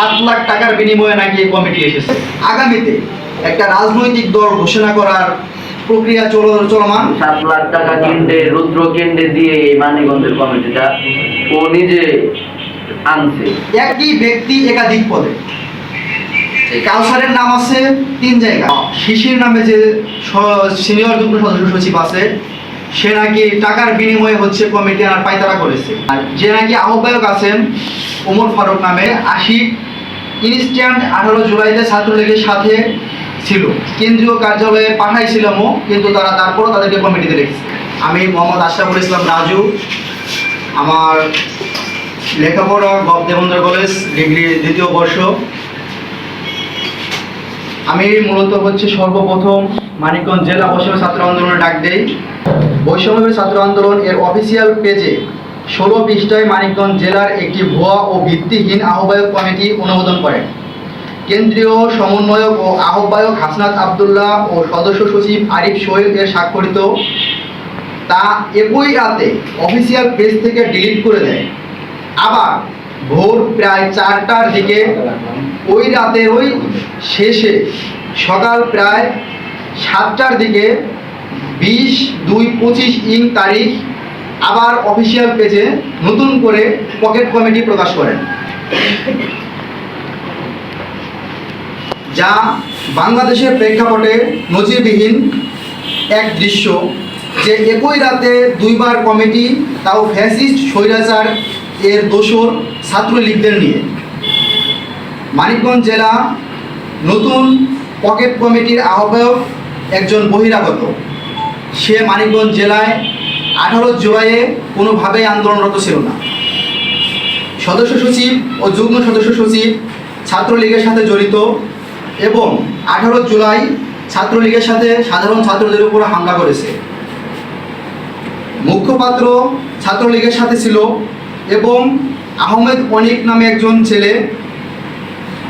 সাত লাখ টাকার বিনিময়ে নাকি এই কমিটি এসেছে? আগামীতে একটা রাজনৈতিক দল ঘোষণা করার প্রক্রিয়া চল চলমান। সাত লাখ টাকা কিনতে রুদ্র কেন্দ্রে দিয়ে এই মানিগঞ্জের কমিটিটা ও নিজে আনছে। একই ব্যক্তি একাধিক পদে। কাউসারের নাম আছে তিন জায়গা। শিশির নামে যে সিনিয়র যুগ্ম সদস্য সচিব আছে সে নাকি টাকার বিনিময়ে হচ্ছে কমিটি আর পায়তারা করেছে। আর যে নাকি আহ্বায়ক আছেন ওমর ফারুক নামে আশিক ইনস্ট্যান্ট আঠারো জুলাইতে ছাত্রলীগের সাথে ছিল। কেন্দ্রীয় কার্যালয়ে পাঠাইছিলামও কিন্তু তারা তারপরও তাদেরকে কমিটিতে রেখেছে। আমি মোহাম্মদ আশরাফুল ইসলাম রাজু, আমার লেখাপড়া গভ দেবেন্দ্র কলেজ, ডিগ্রি দ্বিতীয় বর্ষ। আমি মূলত হচ্ছে সর্বপ্রথম মানিকগঞ্জ জেলা বৈষম্য ছাত্র আন্দোলনে ডাক দেই। বৈষম্য ছাত্র আন্দোলন এর অফিসিয়াল পেজে ষোলো পৃষ্ঠায় মানিকগঞ্জ জেলার একটি ভুয়া ও ভিত্তিহীন আহ্বায়ক কমিটি অনুমোদন করেন কেন্দ্রীয় সমন্বয়ক ও আহ্বায়ক হাসনাত আবদুল্লাহ ও সদস্য সচিব আরিফ সোহেল এর স্বাক্ষরিত। তা একই রাতে অফিসিয়াল পেজ থেকে ডিলিট করে দেয়। আবার ভোর প্রায় চারটার দিকে ওই রাতের ওই শেষে সকাল প্রায় সাতটার দিকে বিশ দুই পঁচিশ ইং তারিখ আবার অফিসিয়াল পেজে নতুন করে পকেট কমিটি প্রকাশ করেন। যা বাংলাদেশের প্রেক্ষাপটে নজিরবিহীন এক দৃশ্য যে একই রাতে দুইবার কমিটি তাও ফ্যাসিস্ট স্বৈরাচার এর দোসর ছাত্রলীগদের নিয়ে। মানিকগঞ্জ জেলা নতুন পকেট কমিটির আহ্বায়ক একজন বহিরাগত। সে মানিকগঞ্জ জেলায় আঠারো জুলাইয়ে কোনোভাবেই আন্দোলনরত ছিল না। সদস্য সচিব ও যুগ্ম সদস্য সচিব ছাত্রলীগের সাথে জড়িত এবং আঠারো জুলাই ছাত্রলীগের সাথে সাধারণ ছাত্রদের উপর হামলা করেছে। মুখ্যপাত্র ছাত্রলীগের সাথে ছিল এবং আহমেদ অনিক নামে একজন ছেলে,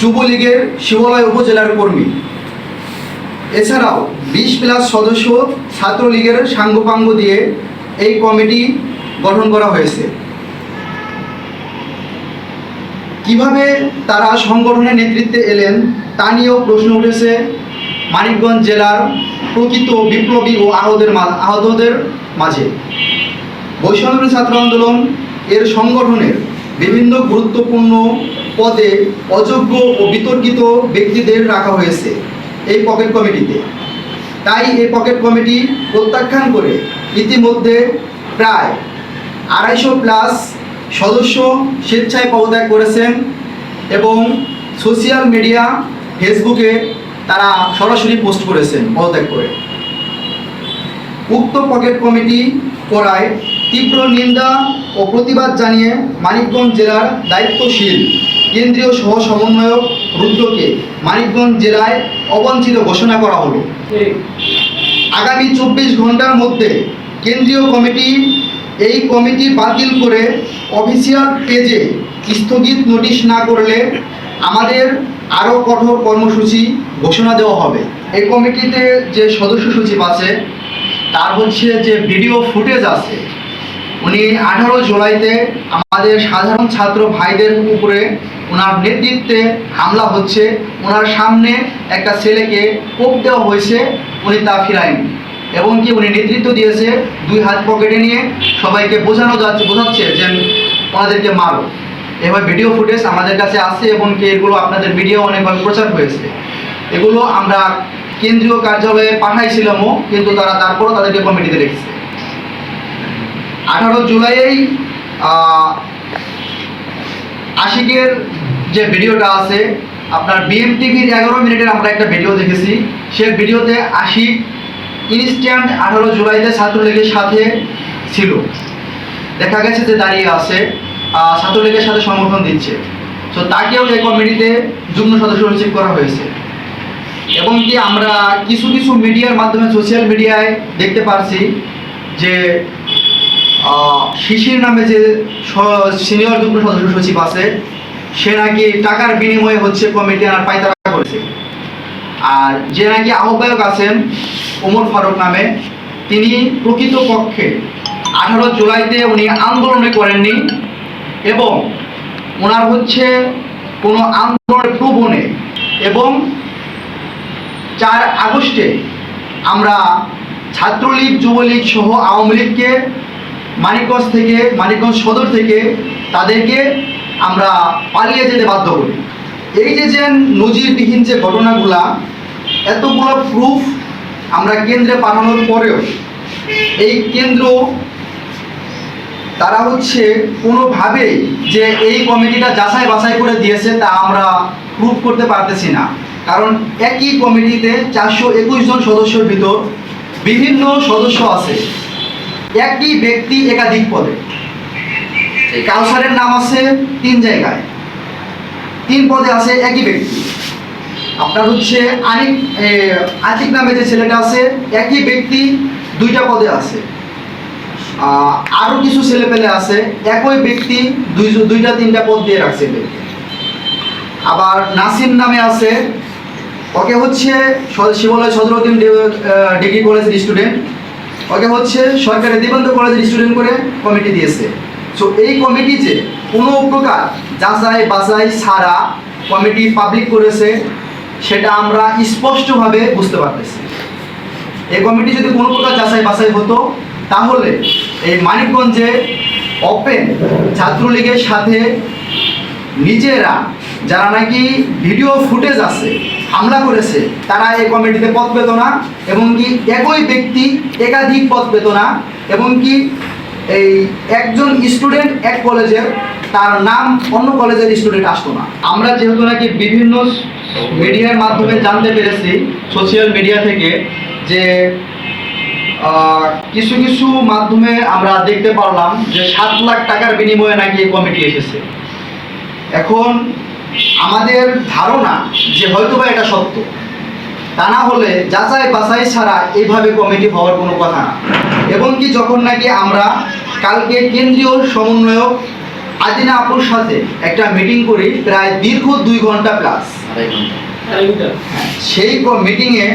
যুবলীগের শিবালয় উপজেলার কর্মী। এছাড়াও বিশ প্লাস সদস্য ছাত্রলীগের সাঙ্গপাঙ্গ দিয়ে এই কমিটি গঠন করা হয়েছে। কীভাবে তারা সংগঠনের নেতৃত্বে এলেন, তা নিয়েও প্রশ্ন উঠেছে মানিকগঞ্জ জেলার প্রকৃত বিপ্লবী ও আহতদের আহতদের মাঝে। বৈষম্য ছাত্র আন্দোলন এর সংগঠনের বিভিন্ন গুরুত্বপূর্ণ পদে অযোগ্য ও বিতর্কিত ব্যক্তিদের রাখা হয়েছে এই পকেট কমিটিতে। তাই এই পকেট কমিটি প্রত্যাখ্যান করে ইতিমধ্যে প্রায় আড়াইশো প্লাস সদস্য স্বেচ্ছায় পদত্যাগ করেছেন এবং সোশ্যাল মিডিয়া, ফেসবুকে তারা সরাসরি পোস্ট করেছেন পদত্যাগ করে। উক্ত পকেট কমিটি করায় তীব্র নিন্দা ও প্রতিবাদ জানিয়ে মানিকগঞ্জ জেলার দায়িত্বশীল কেন্দ্রীয় সহ সমন্বয়ক রুদ্রকে মানিকগঞ্জ জেলায় অবাঞ্ছিত ঘোষণা করা হলো। আগামী চব্বিশ ঘণ্টার মধ্যে কেন্দ্রীয় কমিটি এই কমিটি বাতিল করে অফিসিয়াল পেজে স্থগিত নোটিশ না করলে আমাদের আরও কঠোর কর্মসূচি ঘোষণা দেওয়া হবে। এই কমিটিতে যে সদস্য সচিব আছে, তার হচ্ছে যে ভিডিও ফুটেজ আছে উনি আঠারো জুলাইতে আমাদের সাধারণ ছাত্র ভাইদের উপরে ওনার নেতৃত্বে হামলা হচ্ছে। ওনার সামনে একটা ছেলেকে কোপ দেওয়া হয়েছে, উনি তা ফিরায়নি। এবং কি উনি নেতৃত্ব দিয়েছে, দুই হাত পকেটে নিয়ে সবাইকে বোঝানো যাচ্ছে, বোঝাচ্ছে যে ওনাদেরকে মারো। এভাবে ভিডিও ফুটেজ আমাদের কাছে আছে এবং কি এগুলো আপনাদের ভিডিও অনেকভাবে প্রচার হয়েছে। এগুলো আমরা কেন্দ্রীয় কার্যালয়ে পাঠাইছিলামও, কিন্তু তারা তারপরও তাদেরকে কমিটিতে রেখেছে। আঠারো জুলাইয়েই আশিকের যে ভিডিওটা আছে, আপনার বিএমটিভির এগারো মিনিটের আমরা একটা ভিডিও দেখেছি। সে ভিডিওতে আশিক ইনস্ট্যান্ট আঠারো জুলাইতে ছাত্রলীগের সাথে ছিল। দেখা গেছে যে দাঁড়িয়ে আছে ছাত্রলীগের সাথে সমর্থন দিচ্ছে। তো তাকেও এই কমিটিতে যুগ্ম সদস্য সচিব করা হয়েছে। এবং কি আমরা কিছু কিছু মিডিয়ার মাধ্যমে সোশ্যাল মিডিয়ায় দেখতে পারছি যে শিশির নামে যে সিনিয়র যুগ্ম সদস্য সচিব আছে, সে নাকি টাকার বিনিময়ে হচ্ছে কমিটি আর পায়তারা করেছে। আর যে নাকি আহ্বায়ক আছেন, ওমর ফারুক নামে, তিনি প্রকৃত পক্ষে আঠারো জুলাইতে উনি আন্দোলনে করেননি এবং ওনার হচ্ছে কোনো আন্দোলনের প্রবণে এবং চার আগস্টে আমরা ছাত্রলীগ, যুবলীগ সহ আওয়ামী লীগকে মানিকগঞ্জ থেকে, মানিকগঞ্জ সদর থেকে তাদেরকে আমরা পালিয়ে যেতে বাধ্য করি। এই যে যে নজিরবিহীন যে ঘটনাগুলা, এতগুলো প্রুফ আমরা কেন্দ্রে পাঠানোর পরেও এই কেন্দ্র তারা হচ্ছে কোনোভাবেই যে এই কমিটিটা যাচাই বাছাই করে দিয়েছে তা আমরা প্রুভ করতে পারতেছি না। কারণ একই কমিটিতে চারশো একুশ জন সদস্যের ভিতর বিভিন্ন সদস্য আছে। একই ব্যক্তি একাধিক পদে। কাউসারের নাম আছে তিন জায়গায়। তিন পদে আছে একই ব্যক্তি। আপনার হচ্ছে আনিক আতিক নামে যে ছেলেটা আছে একই ব্যক্তি দুইটা পদে আছে। আহ, আরও কিছু ছেলে পেলে আছে একই ব্যক্তি দুই দুইটা তিনটা পদ দিয়ে রাখছে আবার নাসিম নামে আছে ওকে হচ্ছে শিবালয় সদরুদ্দিন ডিগ্রি কলেজের স্টুডেন্ট ওকে হচ্ছে সরকারি দিবন্ধ কলেজের স্টুডেন্ট করে কমিটি দিয়েছে। সো এই কমিটি যে কোনো প্রকার যাচাই বাছাই ছাড়া কমিটি পাবলিক করেছে, সেটা আমরা স্পষ্টভাবে বুঝতে পারতেছি। এই কমিটি যদি কোনো প্রকার যাচাই বাছাই হতো, তাহলে এই মানিকগঞ্জে ওপেন ছাত্রলীগের সাথে নিজেরা, যারা নাকি ভিডিও ফুটেজ আছে হামলা করেছে, তারা এই কমিটিতে পদ পেত না, এবং কি একই ব্যক্তি একাধিক পদ পেত না, এবং কি এই একজন স্টুডেন্ট এক কলেজের তার নাম অন্য কলেজের স্টুডেন্ট আসতো না। আমরা যেহেতু নাকি বিভিন্ন মিডিয়ার মাধ্যমে জানতে পেরেছি সোশ্যাল মিডিয়া থেকে, যে কিছু কিছু মাধ্যমে আমরা দেখতে পারলাম যে সাত লাখ টাকার বিনিময়ে নাকি এই কমিটি এসেছে। এখন আমাদের ধারণা যে হয়তো বা এটা সত্য। তা না হলে যাচাই বাছাই ছাড়া এইভাবে কমিটি হওয়ার কোনো কথা না। এবং কি যখন নাকি আমরা কালকে কেন্দ্রীয় সমন্বয়ক আদিনা আপুর সাথে একটা মিটিং করি প্রায় দীর্ঘ দুই ঘণ্টা প্লাস সেই মিটিংয়ে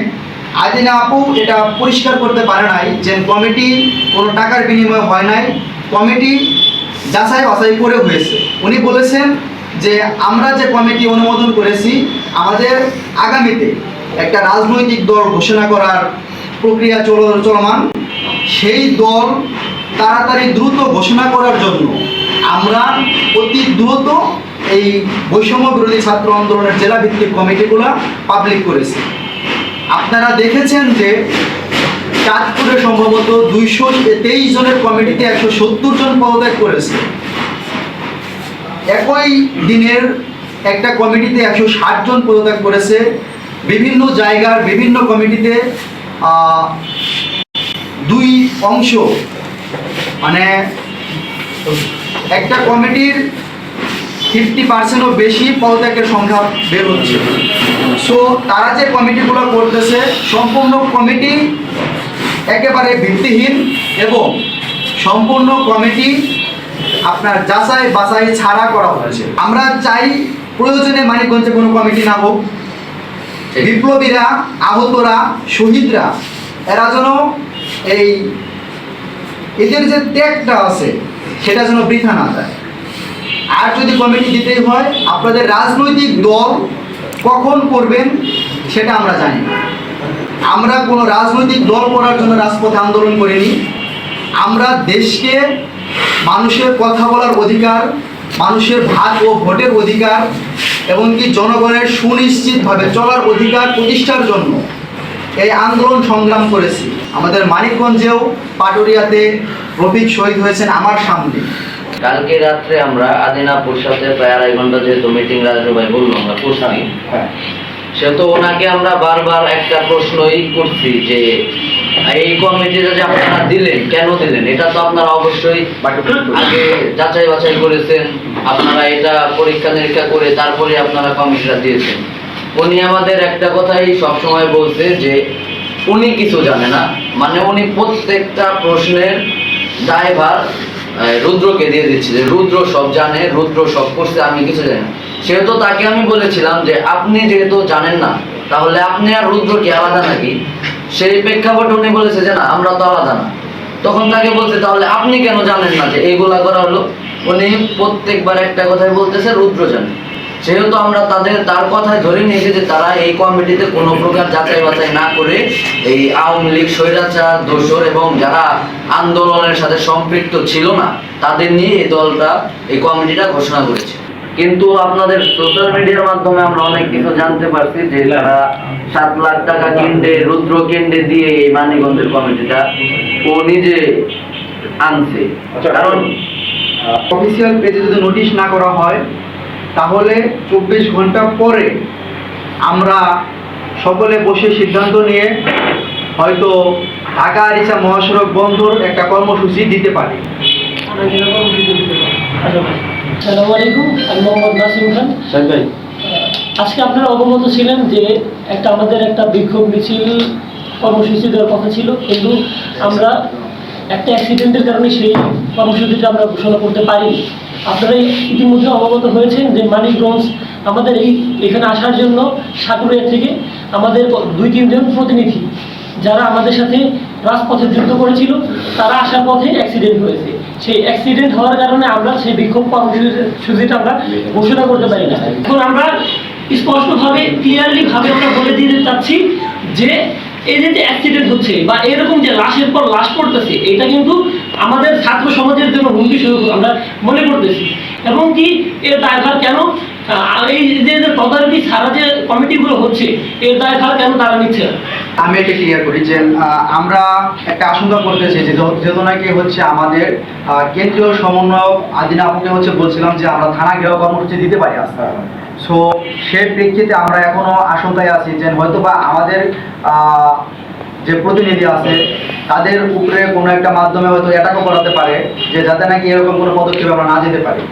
আদিনা আপু এটা পরিষ্কার করতে পারে নাই যে কমিটি কোনো টাকার বিনিময়ে হয় নাই। কমিটি যাচাই বাছাই করে হয়েছে। উনি বলেছেন যে আমরা যে কমিটি অনুমোদন করেছি, আমাদের আগামীতে একটা রাজনৈতিক দল ঘোষণা করার প্রক্রিয়া চল, চলমান। সেই দল তাড়াতাড়ি দ্রুত ঘোষণা করার জন্য আমরা অতি দ্রুত এই বৈষম্য বিরোধী ছাত্র আন্দোলনের জেলা ভিত্তিক কমিটিগুলো পাবলিক করেছি। আপনারা দেখেছেন যে চাঁদপুরে সম্ভবত দুইশো তেইশ জনের কমিটিতে একশো সত্তর জন পদত্যাগ করেছে। একই দিনের একটা কমিটিতে একশো ষাট জন পদত্যাগ করেছে। বিভিন্ন জায়গার বিভিন্ন কমিটিতে দুই অংশ মানে একটা কমিটির ফিফটি পার্সেন্টও বেশি পদত্যাগের সংখ্যা বের হচ্ছে। সো তারা যে কমিটিগুলো করতেছে, সম্পূর্ণ কমিটি একেবারে ভিত্তিহীন এবং সম্পূর্ণ কমিটি আপনার যাচাই বাছাই ছাড়া করা হচ্ছে আমরা চাই প্রয়োজনে মানিকগঞ্জে কোনো কমিটি না হোক। বিপ্লবীরা আহতরা শহীদরা এরা যেন এই এদের যে ত্যাগটা আছে সেটা যেন বৃথা না যায়। আর যদি কমিটি দিতেই হয় আপনাদের রাজনৈতিক দল কখন করবেন সেটা আমরা জানি না। আমরা কোনো রাজনৈতিক দল করার জন্য রাজপথে আন্দোলন করিনি। আমরা দেশকে মানুষের কথা বলার অধিকার মানুষের ভাত ও ভোটের অধিকার এবং কি জনগণের সুনিশ্চিতভাবে চলার অধিকার প্রতিষ্ঠার জন্য এই আন্দোলন সংগ্রাম করেছি। আমাদের মানিকগঞ্জেও পাটুরিয়াতে রফিক শহীদ হয়েছেন আমার সামনে। কালকে রাত্রে আমরা আদিনাপুর সাথে প্রায় আড়াই ঘণ্টা যেহেতু মিটিং রাজু ভাই বলল আমরা করছি তো ওনাকে আমরা বারবার একটা প্রশ্নই করছি যে এই কমিটিটা যে আপনারা দিলেন কেন দিলেন? এটা তো আপনারা অবশ্যই আগে যাচাই বাছাই করেছেন আপনারা এটা পরীক্ষা নিরীক্ষা করে তারপরে আপনারা কমিটিটা দিয়েছেন। উনি আমাদের একটা কথাই সবসময় বলছে যে উনি কিছু জানে না। মানে উনি প্রত্যেকটা প্রশ্নের আহ, রুদ্রকে দিয়ে দিচ্ছে যে রুদ্র সব জানে রুদ্র সব করছে আমি কিছু জানি না। সেহেতু তাকে আমি বলেছিলাম যে আপনি যেহেতু জানেন না তাহলে আপনি আর রুদ্র কি আলাদা নাকি? সেই প্রেক্ষাপটে উনি বলেছে যে না, আমরা তো আলাদা না। তখন তাকে বলছে, তাহলে আপনি কেন জানেন না যে এইগুলা করা হলো উনি প্রত্যেকবার একটা কথাই বলতেছে, রুদ্র জানে। সেহেতু আমরা তাদের, তার কথায় ধরে নিয়েছি যে তারা এই কমিটিতে কোনো প্রকার যাচাই বাছাই না করে এই আওয়ামী লীগ, স্বৈরাচার, দোসর এবং যারা আন্দোলনের সাথে সম্পৃক্ত ছিল না, তাদের নিয়ে এই দলটা, এই কমিটিটা ঘোষণা করেছে। কিন্তু আপনাদের সোশ্যাল মিডিয়ার মাধ্যমে আমরা অনেক কিছু জানতে পারছি যে তারা সাত লাখ টাকা কেন্দ্রে রুদ্র কেন্দ্রে দিয়ে এই মানিগঞ্জের কমিটিটা ও নিজে আনছে। কারণ অফিসিয়াল পেজে যদি নোটিশ না করা হয় তাহলে চব্বিশ ঘণ্টা পরে আমরা সকলে বসে সিদ্ধান্ত নিয়ে হয়তো ঢাকা আরিচা মহাসড়ক বন্ধর একটা কর্মসূচি দিতে পারি। আসসালামু আলাইকুম আমি মোহাম্মদ নাসিম খান আজকে আপনারা অবগত ছিলেন যে একটা আমাদের একটা বিক্ষোভ মিছিল কর্মসূচি দেওয়ার কথা ছিল কিন্তু আমরা একটা অ্যাক্সিডেন্টের কারণে সেই কর্মসূচিটা আমরা ঘোষণা করতে পারিনি। আপনারা ইতিমধ্যে অবগত হয়েছেন যে মানিকগঞ্জ আমাদের এই এখানে আসার জন্য সাকুরিয়া থেকে আমাদের দুই তিনজন প্রতিনিধি যারা আমাদের সাথে রাজপথে যুদ্ধ করেছিল তারা আসার পথে অ্যাক্সিডেন্ট হয়েছে। সেই অ্যাক্সিডেন্ট হওয়ার কারণে আমরা সেই বিক্ষোভ কর্মসূচিটা আমরা ঘোষণা করতে পারি না। আমরা স্পষ্টভাবে ক্লিয়ারলি ভাবে আমরা বলে দিতে চাচ্ছি যে এই যে অ্যাক্সিডেন্ট হচ্ছে বা এরকম যে লাশের পর লাশ পড়তেছে, এটা কিন্তু আমাদের ছাত্র সমাজের জন্য হুমকি স্বরূপ আমরা মনে করতেছি। এবং কি এর দায়ভার কেন? এই যে তদারকি যে কমিটিগুলো হচ্ছে, এর কেন তারা নিচ্ছে? আমি এটা ক্লিয়ার করি যে আমরা একটা আশঙ্কা যেহেতু নাকি হচ্ছে আমাদের কেন্দ্রীয় সমন্বয়ক আদিনা হচ্ছে বলছিলাম যে আমরা থানা ঘেরাও কর্মসূচি দিতে পারি আজকে সো সেই প্রেক্ষিতে আমরা এখনও আশঙ্কায় আছি যে হয়তো বা আমাদের যে প্রতিনিধি আছে, তাদের উপরে কোনো একটা মাধ্যমে হয়তো অ্যাটাকও করাতে পারে, যে যাতে নাকি এরকম কোনো পদক্ষেপ আমরা না যেতে পারি।